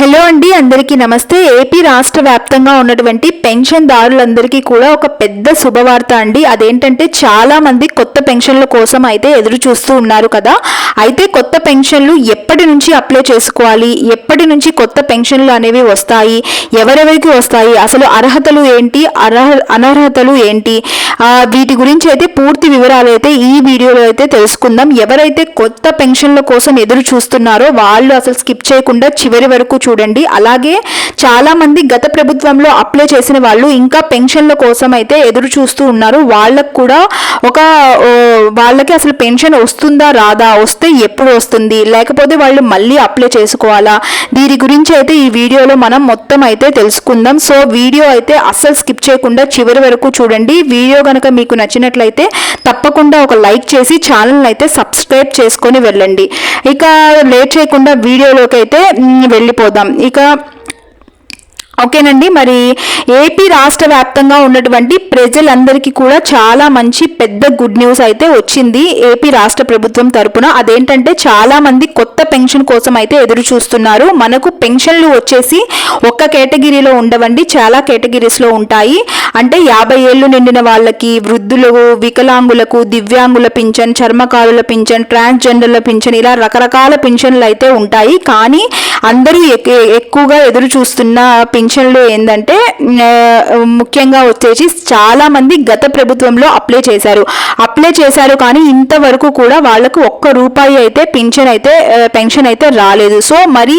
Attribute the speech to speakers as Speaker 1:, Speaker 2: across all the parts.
Speaker 1: Hello అండి అందరికీ నమస్తే. ఏపీ రాష్ట్ర వ్యాప్తంగా ఉన్నటువంటి పెన్షన్దారులందరికీ కూడా ఒక పెద్ద శుభవార్త అండి. అదేంటంటే చాలామంది కొత్త పెన్షన్ల కోసం అయితే ఎదురు చూస్తూ ఉన్నారు కదా. అయితే కొత్త పెన్షన్లు ఎప్పటి నుంచి అప్లై చేసుకోవాలి? ఎప్పటి నుంచి కొత్త పెన్షన్లు అనేవి వస్తాయి? ఎవరెవరికి వస్తాయి? అసలు అర్హతలు ఏంటి? అర్హ అనర్హతలు ఏంటి? వీటి గురించి అయితే పూర్తి వివరాలు అయితే ఈ వీడియోలో అయితే తెలుసుకుందాం. ఎవరైతే కొత్త పెన్షన్ల కోసం ఎదురు చూస్తున్నారో వాళ్ళు అసలు స్కిప్ చేయకుండా చివరి వరకు చూ చూడండి. అలాగే చాలా మంది గత ప్రభుత్వంలో అప్లై చేసిన వాళ్ళు ఇంకా పెన్షన్ల కోసం అయితే ఎదురు చూస్తూ ఉన్నారు. వాళ్ళకు కూడా ఒక వాళ్ళకి అసలు పెన్షన్ వస్తుందా రాదా? వస్తే ఎప్పుడు వస్తుంది? లేకపోతే వాళ్ళు మళ్ళీ అప్లై చేసుకోవాలా? దీని గురించి అయితే ఈ వీడియోలో మనం మొత్తం అయితే తెలుసుకుందాం. సో వీడియో అయితే అస్సలు స్కిప్ చేయకుండా చివరి వరకు చూడండి. వీడియో కనుక మీకు నచ్చినట్లయితే తప్పకుండా ఒక లైక్ చేసి ఛానల్ అయితే సబ్స్క్రైబ్ చేసుకొని వెళ్ళండి. ఇక లేట్ చేయకుండా వీడియోలోకి అయితే వెళ్ళిపోదాం. ఇక ఓకేనండి. మరి ఏపీ రాష్ట్ర వ్యాప్తంగా ఉన్నటువంటి ప్రజలందరికీ కూడా చాలా మంచి పెద్ద గుడ్ న్యూస్ అయితే వచ్చింది ఏపీ రాష్ట్ర ప్రభుత్వం తరపున. అదేంటంటే చాలా మంది కొత్త పెన్షన్ కోసం అయితే ఎదురు చూస్తున్నారు. మనకు పెన్షన్లు వచ్చేసి ఒక్క కేటగిరీలో ఉండవండి. చాలా కేటగిరీస్లో ఉంటాయి. అంటే యాభై ఏళ్ళు నిండిన వాళ్ళకి వృద్ధులకు వికలాంగులకు దివ్యాంగుల పింఛన్ చర్మకారుల పింఛన్ ట్రాన్స్జెండర్ల పింఛన్ ఇలా రకరకాల పింఛన్లు అయితే ఉంటాయి. కానీ అందరూ ఎక్- ఎక్కువగా ఎదురు చూస్తున్న పెన్షన్లు ఏంటంటే ముఖ్యంగా వచ్చేసి చాలామంది గత ప్రభుత్వంలో అప్లై చేశారు. అప్లై చేశారు కానీ ఇంతవరకు కూడా వాళ్ళకు ఒక్క రూపాయి అయితే పింఛన్ అయితే పెన్షన్ అయితే రాలేదు. సో మరి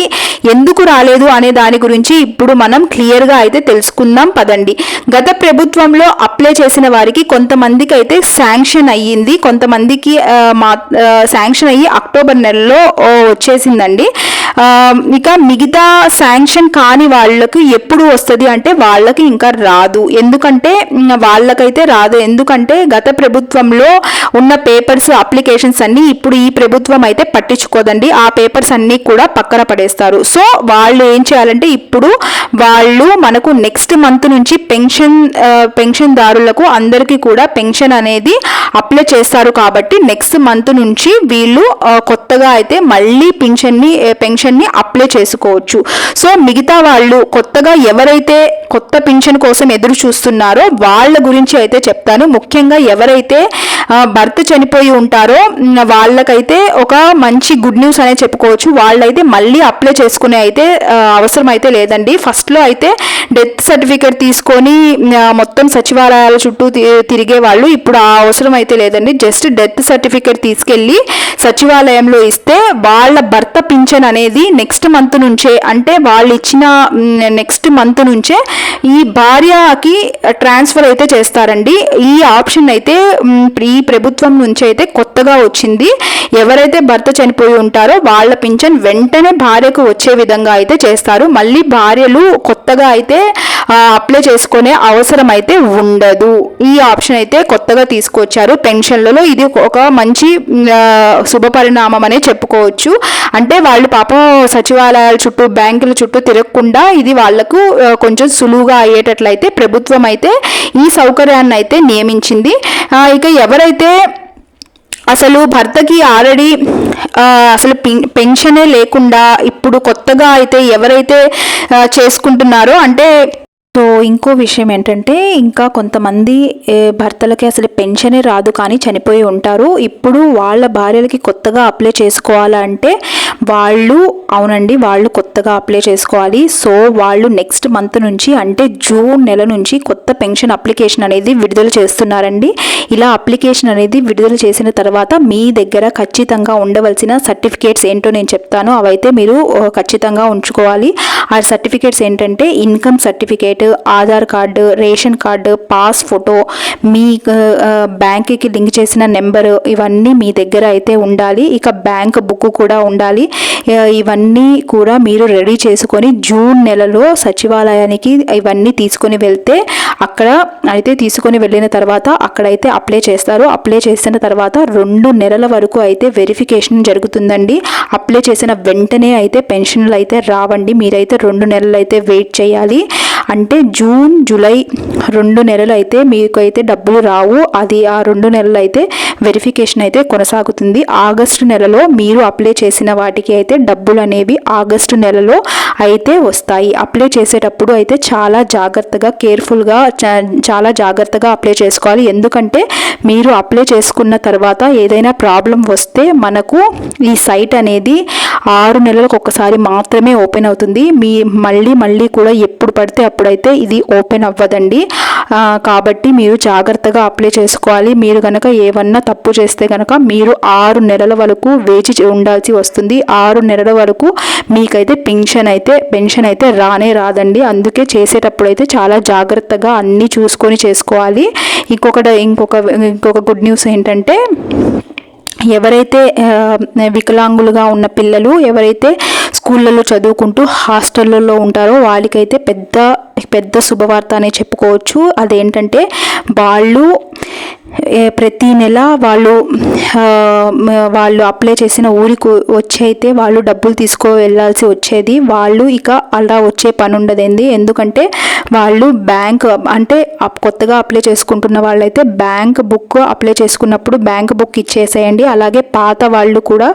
Speaker 1: ఎందుకు రాలేదు అనే దాని గురించి ఇప్పుడు మనం క్లియర్గా అయితే తెలుసుకుందాం పదండి. గత ప్రభుత్వంలో అప్లై చేసిన వారికి కొంతమందికి అయితే శాంక్షన్ అయ్యింది. కొంతమందికి మా శాంక్షన్ అయ్యి అక్టోబర్ నెలలో వచ్చేసిందండి. ఇక మిగతా శాంక్షన్ కాని వాళ్ళకి ఎప్పుడు వస్తుంది అంటే వాళ్ళకి ఇంకా రాదు. ఎందుకంటే వాళ్ళకైతే రాదు. ఎందుకంటే గత ప్రభుత్వంలో ఉన్న పేపర్స్ అప్లికేషన్స్ అన్ని ఇప్పుడు ఈ ప్రభుత్వం అయితే పట్టించుకోదండి. ఆ పేపర్స్ అన్నీ కూడా పక్కన పడేస్తారు. సో వాళ్ళు ఏం చేయాలంటే ఇప్పుడు వాళ్ళు మనకు నెక్స్ట్ మంత్ నుంచి పెన్షన్ పెన్షన్దారులకు అందరికీ కూడా పెన్షన్ అనేది అప్లై చేస్తారు కాబట్టి నెక్స్ట్ మంత్ నుంచి వీళ్ళు కొత్తగా అయితే మళ్ళీ పెన్షన్ని పింఛన్ని అప్లై చేసుకోవచ్చు. సో మిగతా వాళ్ళు కొత్తగా ఎవరైతే కొత్త పింఛన్ కోసం ఎదురు చూస్తున్నారో వాళ్ళ గురించి అయితే చెప్తాను. ముఖ్యంగా ఎవరైతే భర్త చనిపోయి ఉంటారో వాళ్ళకైతే ఒక మంచి గుడ్ న్యూస్ అనే చెప్పుకోవచ్చు. వాళ్ళైతే మళ్ళీ అప్లై చేసుకునే అయితే అవసరం అయితే లేదండి. ఫస్ట్లో అయితే డెత్ సర్టిఫికేట్ తీసుకొని మొత్తం సచివాలయాల చుట్టూ తి- తిరిగే వాళ్ళు ఇప్పుడు ఆ అవసరం అయితే లేదండి. జస్ట్ డెత్ సర్టిఫికేట్ తీసుకెళ్ళి సచివాలయంలో ఇస్తే వాళ్ళ భర్త పింఛన్ అనేది నెక్స్ట్ మంత్ నుంచే అంటే వాళ్ళు ఇచ్చిన నెక్స్ట్ మంత్ నుంచే ఈ భార్యకి ట్రాన్స్ఫర్ అయితే చేస్తారండి. ఈ ఆప్షన్ అయితే ఈ ప్రభుత్వం నుంచి అయితే కొత్తగా వచ్చింది. ఎవరైతే భర్త చనిపోయి ఉంటారో వాళ్ళ పింఛన్ వెంటనే భార్యకు వచ్చే విధంగా అయితే చేస్తారు. మళ్ళీ భార్యలు కొత్తగా అయితే అప్లై చేసుకునే అవసరం అయితే ఉండదు. ఈ ఆప్షన్ అయితే కొత్తగా తీసుకొచ్చారు. పెన్షన్లలో ఇది ఒక మంచి శుభపరిణామం అనే చెప్పుకోవచ్చు. అంటే వాళ్ళు పాపం సచివాలయాల చుట్టూ బ్యాంకుల చుట్టూ తిరగకుండా ఇది వాళ్ళకు కొంచెం సులువుగా అయ్యేటట్లయితే ప్రభుత్వం అయితే ఈ సౌకర్యాన్ని అయితే నియమించింది. ఇక ఎవరైతే అసలు భర్తకి ఆల్రెడీ అసలు పెన్షనే లేకుండా ఇప్పుడు కొత్తగా అయితే ఎవరైతే చేసుకుంటున్నారో అంటే సో ఇంకో విషయం ఏంటంటే ఇంకా కొంతమంది భర్తలకి అసలు పెన్షనే రాదు కానీ చనిపోయి ఉంటారు. ఇప్పుడు వాళ్ళ భార్యలకి కొత్తగా అప్లై చేసుకోవాలంటే వాళ్ళు అవునండి వాళ్ళు కొత్తగా అప్లై చేసుకోవాలి. సో వాళ్ళు నెక్స్ట్ మంత్ నుంచి అంటే జూన్ నెల నుంచి కొత్త పెన్షన్ అప్లికేషన్ అనేది విడుదల చేస్తున్నారండి. ఇలా అప్లికేషన్ అనేది విడుదల చేసిన తర్వాత మీ దగ్గర ఖచ్చితంగా ఉండవలసిన సర్టిఫికేట్స్ ఏంటో నేను చెప్తాను. అవైతే మీరు ఖచ్చితంగా ఉంచుకోవాలి. ఆ సర్టిఫికేట్స్ ఏంటంటే income certificate Aadhaar card ration card pass photo మీ బ్యాంక్కి లింక్ చేసిన నెంబరు ఇవన్నీ మీ దగ్గర అయితే ఉండాలి. ఇక బ్యాంక్ బుక్ కూడా ఉండాలి. ఇవన్నీ కూడా మీరు రెడీ చేసుకొని జూన్ నెలలో సచివాలయానికి ఇవన్నీ తీసుకొని వెళ్తే అక్కడ అయితే తీసుకొని వెళ్ళిన తర్వాత అక్కడైతే అప్లై చేస్తారు. అప్లై చేసిన తర్వాత రెండు నెలల వరకు అయితే వెరిఫికేషన్ జరుగుతుందండి. అప్లై చేసిన వెంటనే అయితే పెన్షన్లు అయితే రావండి. మీరైతే రెండు నెలలు అయితే వెయిట్ చేయాలి. అంటే జూన్ జూలై రెండు నెలలు అయితే మీకు అయితే డబ్బులు రావు. అది ఆ రెండు నెలలు అయితే వెరిఫికేషన్ అయితే కొనసాగుతుంది. ఆగస్టు నెలలో మీరు అప్లై చేసిన వాటికి అయితే డబ్బులు అనేవి ఆగస్టు నెలలో అయితే వస్తాయి. అప్లై చేసేటప్పుడు అయితే చాలా జాగ్రత్తగా కేర్ఫుల్గా చాలా జాగ్రత్తగా అప్లై చేసుకోవాలి. ఎందుకంటే మీరు అప్లై చేసుకున్న తర్వాత ఏదైనా ప్రాబ్లం వస్తే మనకు ఈ సైట్ అనేది ఆరు నెలలకు ఒకసారి మాత్రమే ఓపెన్ అవుతుంది. మీ మళ్ళీ మళ్ళీ కూడా ఎప్పుడు పడితే అప్పుడైతే ఇది ఓపెన్ అవ్వదండి. కాబట్టి మీరు జాగ్రత్తగా అప్లై చేసుకోవాలి. మీరు కనుక ఏమన్నా తప్పు చేస్తే కనుక మీరు ఆరు నెలల వరకు వేచి ఉండాల్సి వస్తుంది. ఆరు నెలల వరకు మీకైతే పింఛన్ అయితే పెన్షన్ అయితే రానే రాదండి. అందుకే చేసేటప్పుడు అయితే చాలా జాగ్రత్తగా అన్నీ చూసుకొని చేసుకోవాలి. ఇంకొకటి ఇంకొక ఇంకొక గుడ్ న్యూస్ ఏంటంటే ఎవరైతే వికలాంగులుగా ఉన్న పిల్లలు ఎవరైతే స్కూళ్ళలో చదువుకుంటూ హాస్టళ్ళల్లో ఉంటారో వాళ్ళకైతే పెద్ద పెద్ద శుభవార్త అనే చెప్పుకోవచ్చు. అదేంటంటే వాళ్ళు ప్రతి నెల వాళ్ళు వాళ్ళు అప్లై చేసిన ఊరికి వచ్చి అయితే వాళ్ళు డబ్బులు తీసుకో వెళ్ళాల్సి వచ్చేది. వాళ్ళు ఇక అలా వచ్చే పని ఉండదండి ఎందుకంటే వాళ్ళు బ్యాంక్ అంటే కొత్తగా అప్లై చేసుకుంటున్న వాళ్ళైతే బ్యాంక్ బుక్ అప్లై చేసుకున్నప్పుడు బ్యాంక్ బుక్ ఇచ్చేసేయండి. అలాగే పాత వాళ్ళు కూడా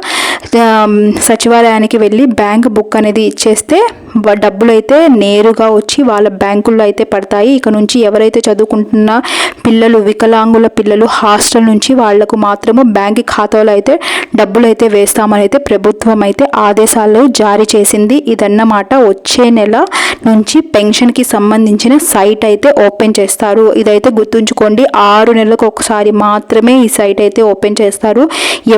Speaker 1: సచివాలయానికి వెళ్ళి బ్యాంక్ బుక్ అనేది ఇచ్చేస్తే డబ్బులు అయితే నేరుగా వచ్చి వాళ్ళ బ్యాంకుల్లో అయితే పడతాయి. ఇక నుంచి ఎవరైతే చదువుకుంటున్న పిల్లలు వికలాంగుల పిల్లలు హాస్టల్ నుంచి వాళ్ళకు మాత్రము బ్యాంక్ ఖాతాలో అయితే డబ్బులు అయితే వేస్తామని అయితే ప్రభుత్వం అయితే ఆదేశాలు జారీ చేసింది. ఇదన్నమాట వచ్చే నెల నుంచి పెన్షన్కి సంబంధించిన సైట్ అయితే ఓపెన్ చేస్తారు. ఇదైతే గుర్తుంచుకోండి ఆరు నెలలకు ఒకసారి మాత్రమే ఈ సైట్ అయితే ఓపెన్ చేస్తారు.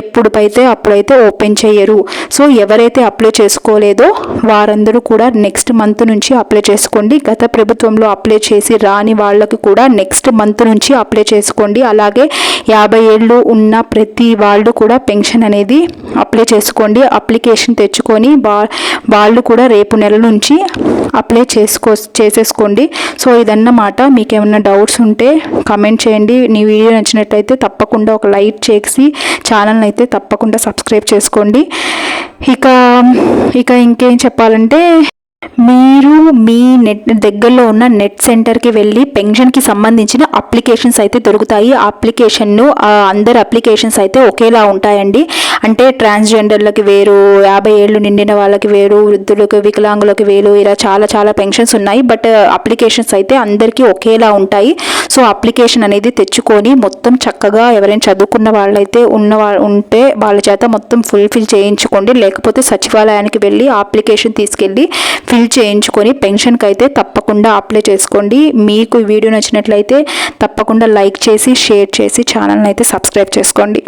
Speaker 1: ఎప్పుడైతే అప్పుడైతే ఓపెన్ చేయరు. సో ఎవరైతే అప్లై చేసుకోలేదో వారందరూ కూడా నెక్స్ట్ మంత్ నుంచి అప్లై చేసుకోండి. గత ప్రభుత్వంలో అప్లై చేసి రాని వాళ్ళకి కూడా నెక్స్ట్ మంత్ నుంచి అప్లై చేసుకోండి. అలాగే యాభై ఏళ్ళు ఉన్న ప్రతి వాళ్ళు కూడా పెన్షన్ అనేది అప్లై చేసుకోండి. అప్లికేషన్ తెచ్చుకొని వా వాళ్ళు కూడా రేపు నెల నుంచి అప్లై చేసుకో చేసేసుకోండి. సో ఇదన్నమాట. మీకు ఏమైనా డౌట్స్ ఉంటే కమెంట్ చేయండి. నీ వీడియో నచ్చినట్టయితే తప్పకుండా ఒక లైక్ చేసి ఛానల్ని అయితే తప్పకుండా సబ్స్క్రైబ్ చేసుకోండి. ఇక ఇక ఇంకేం చెప్పాలంటే మీరు మీ నెట్ దగ్గరలో ఉన్న నెట్ సెంటర్కి వెళ్ళి పెన్షన్కి సంబంధించిన అప్లికేషన్స్ అయితే దొరుకుతాయి. అప్లికేషన్ను అందరు అప్లికేషన్స్ అయితే ఒకేలా ఉంటాయండి. అంటే ట్రాన్స్జెండర్లకి వేరు యాభై ఏళ్ళు నిండిన వాళ్ళకి వేరు వృద్ధులకు వికలాంగులకు వేరు ఇలా చాలా చాలా పెన్షన్స్ ఉన్నాయి. బట్ అప్లికేషన్స్ అయితే అందరికీ ఒకేలా ఉంటాయి. సో అప్లికేషన్ అనేది తెచ్చుకొని మొత్తం చక్కగా ఎవరైనా చదువుకున్న వాళ్ళైతే ఉన్న ఉంటే వాళ్ళ చేత మొత్తం ఫుల్ఫిల్ చేయించుకోండి. లేకపోతే సచివాలయానికి వెళ్ళి అప్లికేషన్ తీసుకెళ్ళి ఫిల్ చేయించుకొని పెన్షన్కి అయితే తప్పకుండా అప్లై చేసుకోండి. మీకు వీడియో నచ్చినట్లయితే తప్పకుండా లైక్ చేసి షేర్ చేసి ఛానల్ని అయితే సబ్స్క్రైబ్ చేసుకోండి.